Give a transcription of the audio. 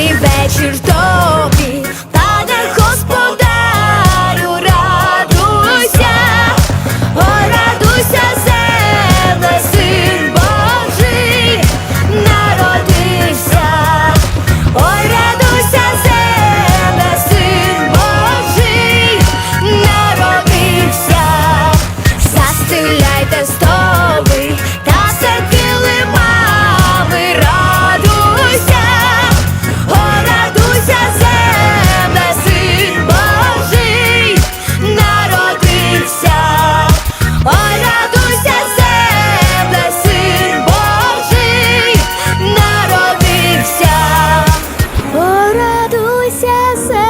Добрий вечір тобі, пане господарю, радуйся, радуйся, земле, син Божий, народився, ой, радуйся, Божий, народився, застеляйте. Yes. hace